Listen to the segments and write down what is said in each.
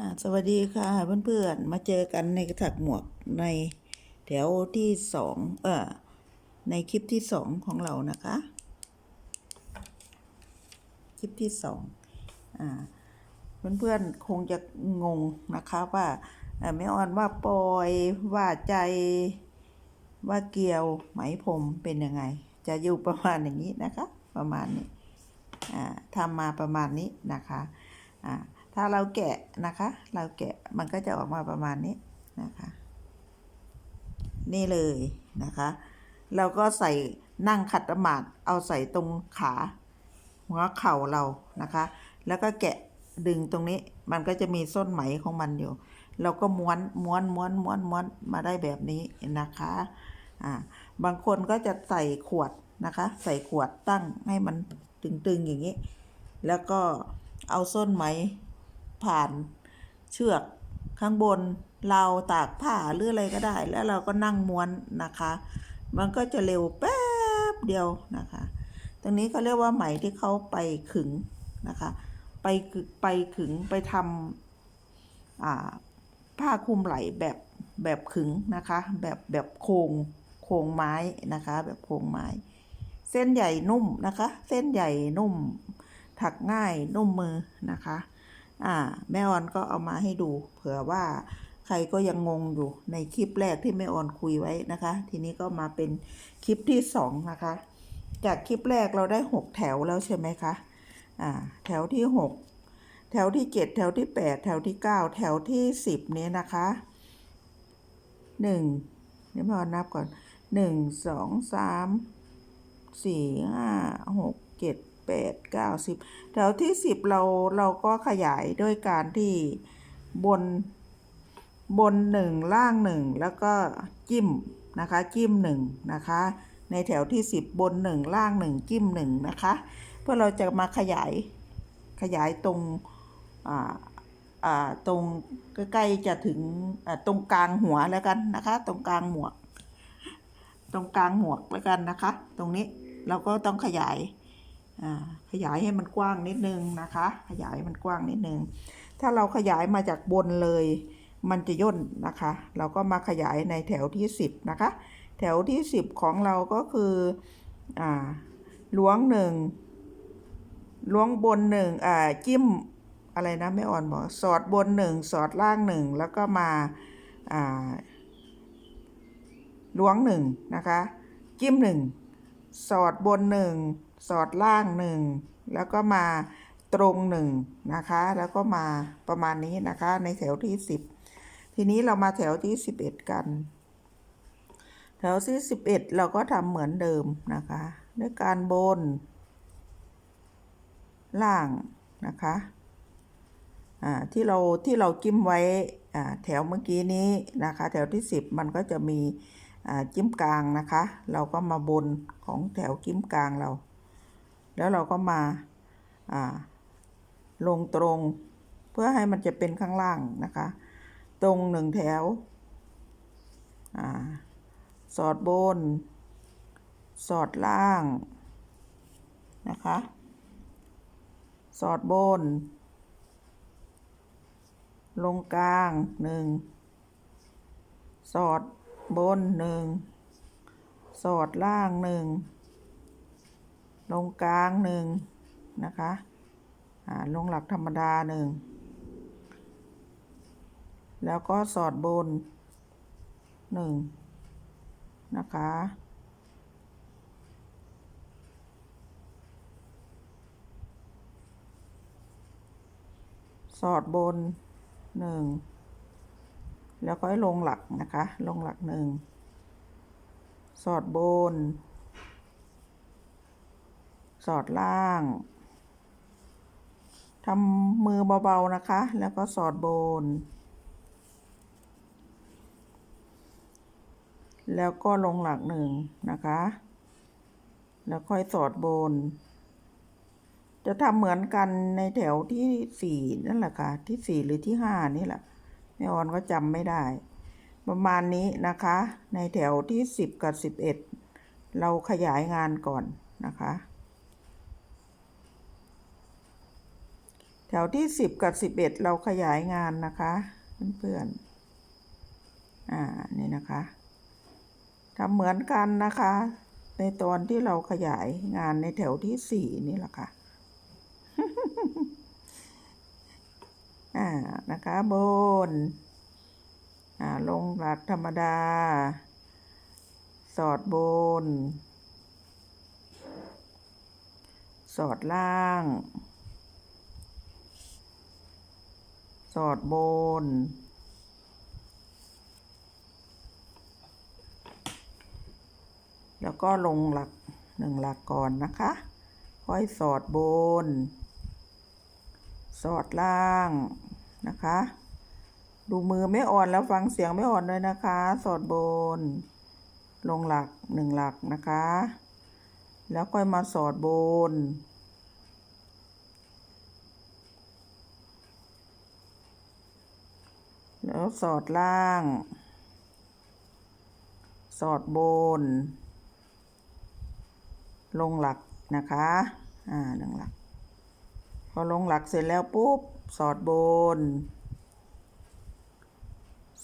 อ่าสวัสดีค่ะเพื่อนๆมาเจอกันในกระถักหมวกในแถวที่สองเออในคลิปที่สองของเรานะคะ คลิปที่สองอ่าเพื่อนๆคงจะงงนะคะว่าเอ่อแม่ออนว่าปอยว่าใจว่าเกลียวไหมพรมเป็นยังไง จะอยู่ประมาณอย่างนี้นะคะ ประมาณนี้อ่าทำมาประมาณนี้นะคะอ่า ถ้าเราแกะนะคะ เราแกะมันก็จะออกมาประมาณนี้นะคะ นี่เลยนะคะ เราก็ใส่นั่งขัดสมาธิเอาใส่ตรงขาหัวเข่าเรานะคะ แล้วก็แกะดึงตรงนี้มันก็จะมีส้นไหมของมันอยู่ เราก็ม้วนม้วนม้วนม้วนม้วนมาได้แบบนี้นะคะอ่าบางคนก็จะใส่ขวดนะคะ ใส่ขวดตั้งให้มันตึงๆอย่างนี้ แล้วก็เอาส้นไหม ผ่านเชือกข้างบนเราตากผ้าหรืออะไรก็ได้ แล้วเราก็นั่งม้วนนะคะ มันก็จะเร็วแป๊บเดียวนะคะ ตรงนี้เขาเรียกว่าไหมที่เขาไปขึงนะคะ ไปไปขึงไปทำผ้าคลุมไหล่แบบแบบขึงนะคะ แบบแบบโครงโครงไม้นะคะ แบบโครงไม้ เส้นใหญ่นุ่มนะคะ เส้นใหญ่นุ่ม ถักง่ายนุ่มมือนะคะ อ่า แม่ออนก็เอามาให้ดู เผื่อว่าใครก็ยังงงอยู่ในคลิปแรกที่แม่ออนคุยไว้นะคะ ทีนี้ก็มาเป็นคลิปที่สองนะคะ จากคลิปแรกเราได้หกแถวแล้วใช่ไหมคะอ่าแถวที่หกแถวที่เจ็ดแถวที่แปดแถวที่เก้าแถวที่สิบนี้นะคะหนึ่งเดี๋ยวแม่ออนนับก่อนหนึ่งสองสามสี่ห้าหกเจ็ด แปดเก้าสิบแถวที่สิบเราเราก็ขยายด้วยการที่บนบนหนึ่งล่างหนึ่งแล้วก็จิ้มนะคะจิ้มหนึ่งนะคะในแถวที่สิบบนหนึ่งล่างหนึ่งจิ้มหนึ่งนะคะเพื่อเราจะมาขยายขยายตรงตรงใกล้ๆจะถึงตรงกลางหัวแล้วกันนะคะ ตรงกลางหมวก ตรงกลางหมวกแล้วกันนะคะ ตรงนี้เราก็ต้องขยาย ขยายให้มันกว้างนิดนึงนะคะ ขยายมันกว้างนิดนึง ถ้าเราขยายมาจากบนเลย มันจะย่นนะคะ เราก็มาขยายในแถวที่สิบนะคะ แถวที่สิบของเราก็คืออ่าล้วงหนึ่งล้วงบนหนึ่งอ่าจิ้มอะไรนะไม่อ่อนบอกสอดบนหนึ่งสอดล่างหนึ่งแล้วก็มาอ่าล้วงหนึ่งนะคะ จิ้มหนึ่งสอดบนหนึ่ง สอดล่างหนึ่งแล้วก็มาตรงหนึ่งนะคะ แล้วก็มาประมาณนี้นะคะ ในแถวที่สิบทีนี้เรามาแถวที่สิบเอ็ดกัน แถวที่สิบเอ็ดเราก็ทำเหมือนเดิมนะคะ ด้วยการบน ล่างนะคะอ่าที่เราที่เราจิ้มไว้อ่าแถวเมื่อกี้นี้นะคะ แถวที่สิบมันก็จะมีอ่าจิ้มกลางนะคะ เราก็มาบนของแถวจิ้มกลางเรา แล้วเราก็มาาลงตรงเพื่อให้มันจะเป็นข้างล่างนะคะ ตรงหนึ่งแถวอสอดบน สอดล่างนะคะ สอดบน ลงกลางหนึ่งสอดบนหนึ่งสอดล่างหนึ่ง ลงกลางหนึ่งนะคะอ่าลงหลักธรรมดาหนึ่งแล้วก็สอดบนหนึ่งนะคะ สอดบนหนึ่งแล้วก็ลงหลักนะคะ ลงหลักหนึ่งสอดบน สอดล่างทำมือเบาๆนะคะ แล้วก็สอดบน แล้วก็ลงหลักหนึ่งนะคะ แล้วค่อยสอดบน จะทำเหมือนกันในแถวที่สี่นั่นแหละค่ะ ที่สี่หรือที่ห้านี่แหละแม่ออนก็จำไม่ได้ ประมาณนี้นะคะ ในแถวที่สิบกับสิบเอ็ดเราขยายงานก่อนนะคะ แถ วที่สิบกับสิบเอ็ดเราขยายงานนะคะเพื่อนๆอ่านี่นะคะทำเหมือนกันนะคะ ในตอนที่เราขยายงานในแถวที่สี่นี่แหละค่ะอ่านะคะบนอ่าลงหลักธรรมดา สอดบน สอดล่าง ส อดบน แล้วก็ลงหลักหนึ่งหลักก่อนนะคะ ค่อยสอดบน สอดล่างนะคะ ดูมือไม่อ่อนแล้วฟังเสียงไม่อ่อนเลยนะคะ สอดบน ลงหลักหนึ่งหลักนะคะ แล้วค่อยมาสอดบน แล้วสอดล่าง สอดบน ลงหลักนะคะ อ่าหนึ่งหลัก พอลงหลักเสร็จแล้วปุ๊บ สอดบน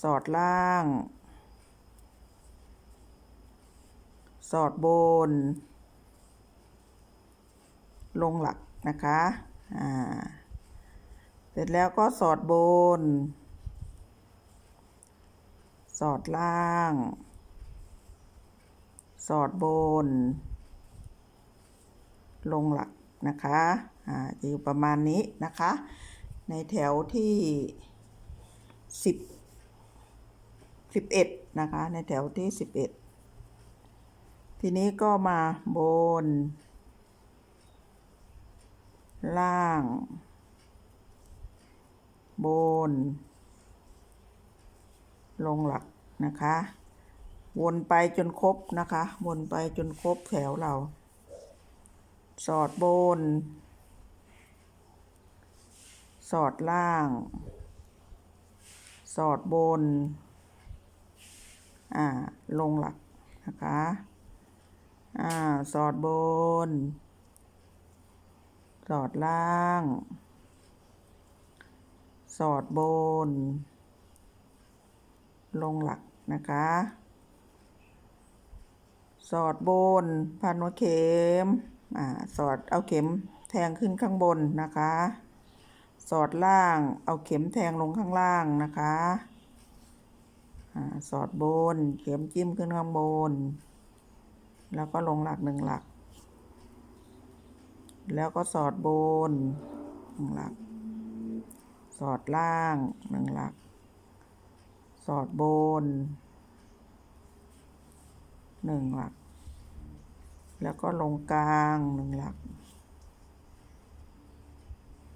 สอดล่าง สอดบน ลงหลักนะคะ อ่า เสร็จแล้วก็สอดบน สอดล่าง สอดบน ลงหลักนะคะอ่าจะอยู่ประมาณนี้นะคะ ในแถวที่สิบสิบเอ็ดนะคะ ในแถวที่สิบเอ็ดทีนี้ก็มาบน ล่าง บน ลงหลักนะคะ วนไปจนครบนะคะ วนไปจนครบแถวเรา สอดบน สอดล่าง สอดบน อ่า ลงหลักนะคะ อ่า สอดบน สอดล่าง สอดบน ลงหลักนะคะ สอดบนพันหัวเข็มอ่าสอดเอาเข็มแทงขึ้นข้างบนนะคะ สอดล่างเอาเข็มแทงลงข้างล่างนะคะอ่าสอดบนเข็มจิ้มขึ้นข้างบน แล้วก็ลงหลักหนึ่งหลัก แล้วก็สอดบนหนึ่งหลัก สอดล่างหนึ่งหลัก สอดโบนหนึ่งหลัก แล้วก็ลงกลางหนึ่งหลัก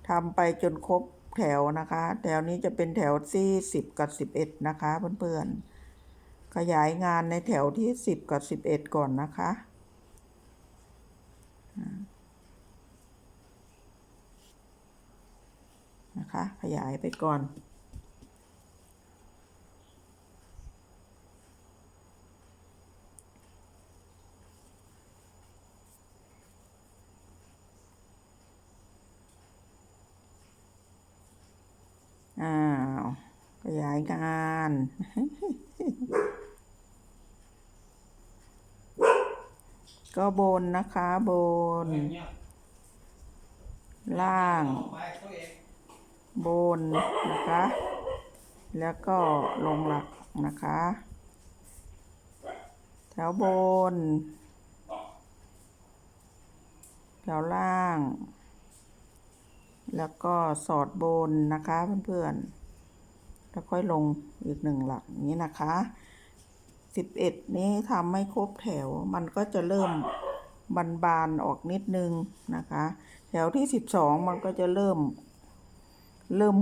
ทำไปจนครบแถวนะคะ แถวนี้จะเป็นแถวที่สิบกับสิบเอ็ดนะคะเพื่อนๆ ขยายงานในแถวที่สิบกับสิบเอ็ดก่อนนะคะนะคะ ขยายไปก่อน อ้าวขยายงานก็บนนะคะบน ล่าง บนนะคะ แล้วก็ลงหลักนะคะ แถวบน แถวล่าง แล้วก็สอดบนนะคะเพื่อนๆ แล้วค่อยลงอีกหนึ่งหลักนี้นะคะสิบเอ็ดนี้ทำไม่ครบแถว มันก็จะเริ่มบานๆออกนิดนึงนะคะ แถวที่สิบสองมันก็จะเริ่ม เริ่ม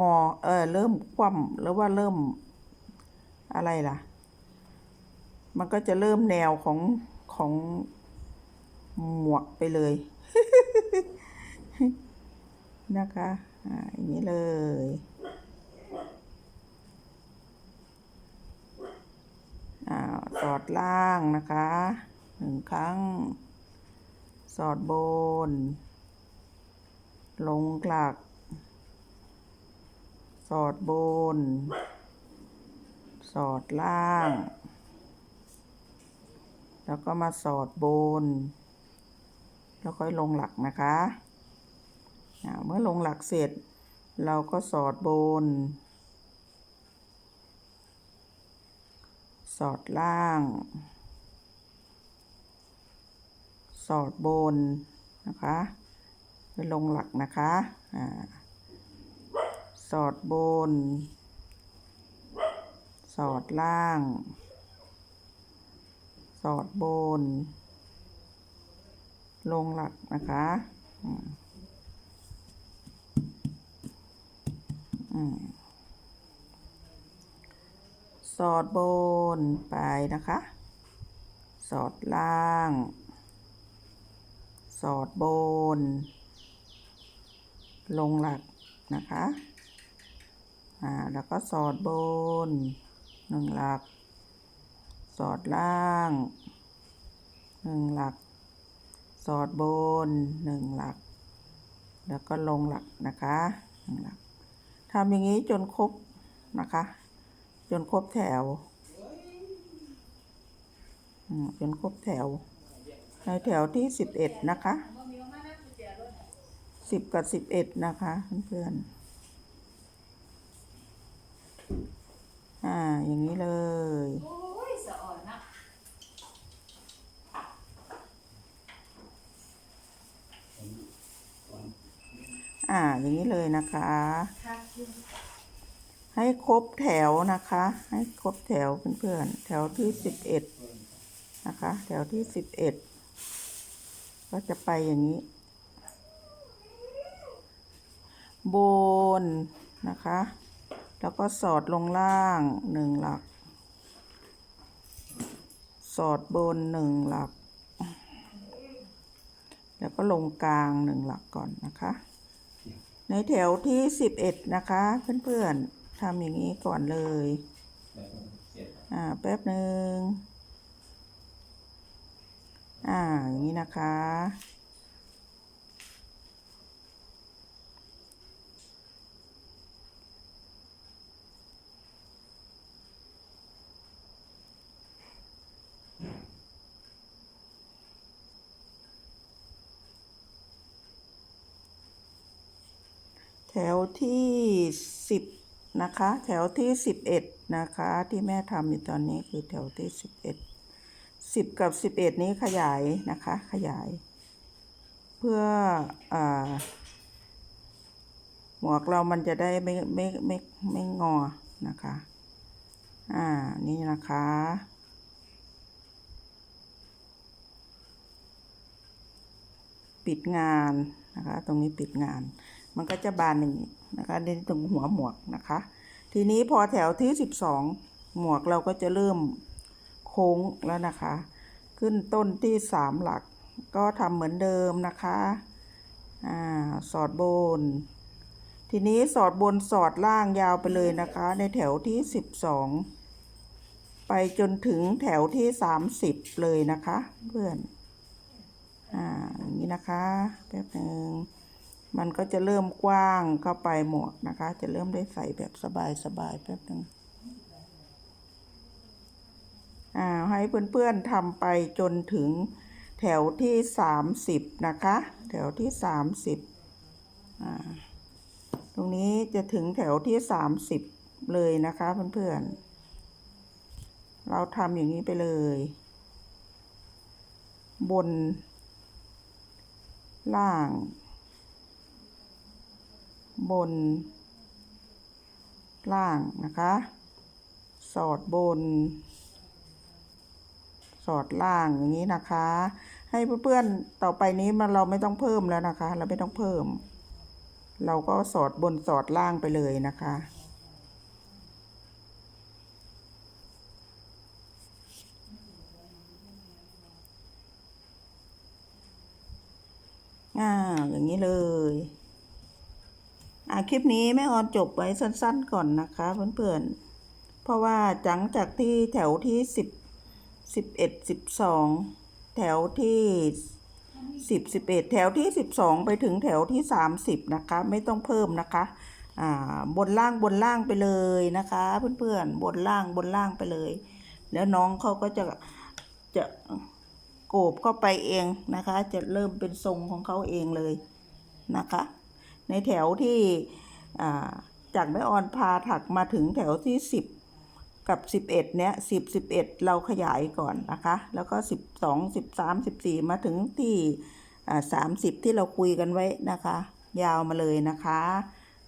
งอ เออเริ่มคว่ำหรือว่าเริ่มอะไรล่ะ มันก็จะเริ่มแนวของของหมวกไปเลย นะคะอ่าอย่างนี้เลย อ่าสอดล่างนะคะหนึ่งครั้ง สอดบน ลงหลัก สอดบน สอดล่าง แล้วก็มาสอดบน แล้วค่อยลงหลักนะคะ เมื่อลงหลักเสร็จ เราก็สอดบน สอดล่าง สอดบนนะคะไปลงหลักนะคะอ่าสอดบน สอดล่าง สอดบน ลงหลักนะคะอืมอืม สอดบนไปนะคะ สอดล่าง สอดบน ลงหลักนะคะ อ่า แล้วก็สอดบนหนึ่งหลัก สอดล่างหนึ่งหลัก สอดบนหนึ่งหลัก แล้วก็ลงหลักนะคะหนึ่งหลัก ทำอย่างนี้จนครบนะคะ จนครบแถวจนครบแถว ในแถวที่สิบเอ็ดนะคะสิบกับสิบเอ็ดนะคะเพื่อนๆอ่าอย่างนี้เลยอ่าอย่างนี้เลยนะคะ ให้ครบแถวนะคะ ให้ครบแถวเพื่อนๆ แถวที่สิบเอ็ดนะคะ แถวที่สิบเอ็ดก็จะไปอย่างนี้ บนนะคะ แล้วก็สอดลงล่างหนึ่งหลัก สอดบนหนึ่งหลัก แล้วก็ลงกลางหนึ่งหลักก่อนนะคะ ในแถวที่สิบเอ็ดนะคะ เพื่อนๆทำอย่างนี้ก่อนเลย อ่า แป๊บหนึ่งอ่า อย่างนี้นะคะ แถวที่สิบนะคะ แถวที่สิบเอ็ดนะคะ ที่แม่ทำอยู่ตอนนี้คือแถวที่สิบเอ็ดสิบกับสิบเอ็ดนี้ขยายนะคะ ขยาย เพื่ออหมวกเรามันจะได้ไม่ไม่ไม่ไม่งอนะคะ อ่า นี่นะคะปิดงานนะคะ ตรงนี้ปิดงาน มันก็จะบานอย่างนี้นะคะในตรงหัวหมวกนะคะ ทีนี้พอแถวที่สิบสองหมวกเราก็จะเริ่มโค้งแล้วนะคะ ขึ้นต้นที่สามหลัก ก็ทำเหมือนเดิมนะคะอ่าสอดบน ทีนี้สอดบนสอดล่างยาวไปเลยนะคะ ในแถวที่สิบสองไปจนถึงแถวที่สามสิบเลยนะคะ เพื่อน อ่าอย่างนี้นะคะ แป๊บหนึ่ง มันก็จะเริ่มกว้างเข้าไปหมวกนะคะ จะเริ่มได้ใส่แบบสบายๆแป๊บหนึ่งอ่าให้เพื่อนๆทำไปจนถึงแถวที่สามสิบนะคะ แถวที่สามสิบอ่าตรงนี้จะถึงแถวที่สามสิบเลยนะคะเพื่อนๆ เราทำอย่างนี้ไปเลย บน ล่าง บน ล่างนะคะ สอดบน สอดล่างอย่างนี้นะคะ ให้เพื่อนๆต่อไปนี้มันเราไม่ต้องเพิ่มแล้วนะคะ เราไม่ต้องเพิ่ม เราก็สอดบนสอดล่างไปเลยนะคะอ่าอย่างนี้เลย คลิปนี้แม่ออนจบไว้สั้นๆก่อนนะคะเพื่อนๆ เพราะว่าจังจากที่แถวที่สิบสิบเอ็ดสิบสองแถวที่สิบสิบเอ็ดแถวที่สิบสองไปถึงแถวที่สามสิบนะคะ ไม่ต้องเพิ่มนะคะอ่าบนล่างบนล่างไปเลยนะคะ เพื่อนๆบนล่างบนล่างไปเลย แล้วน้องเขาก็จะจะโกบเข้าไปเองนะคะ จะเริ่มเป็นทรงของเขาเองเลยนะคะ ในแถวที่จากแม่ออนพาถักมาถึงแถวที่สิบกับ 11 เนี้ย10 11 เราขยายก่อนนะคะ แล้วก็ 12 13 14 มาถึงที่ 30 ที่เราคุยกันไว้นะคะ ยาวมาเลยนะคะ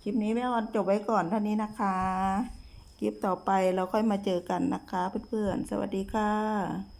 คลิปนี้แม่ออนจบไว้ก่อนเท่านี้นะคะ คลิปต่อไปเราค่อยมาเจอกันนะคะเพื่อนๆ สวัสดีค่ะ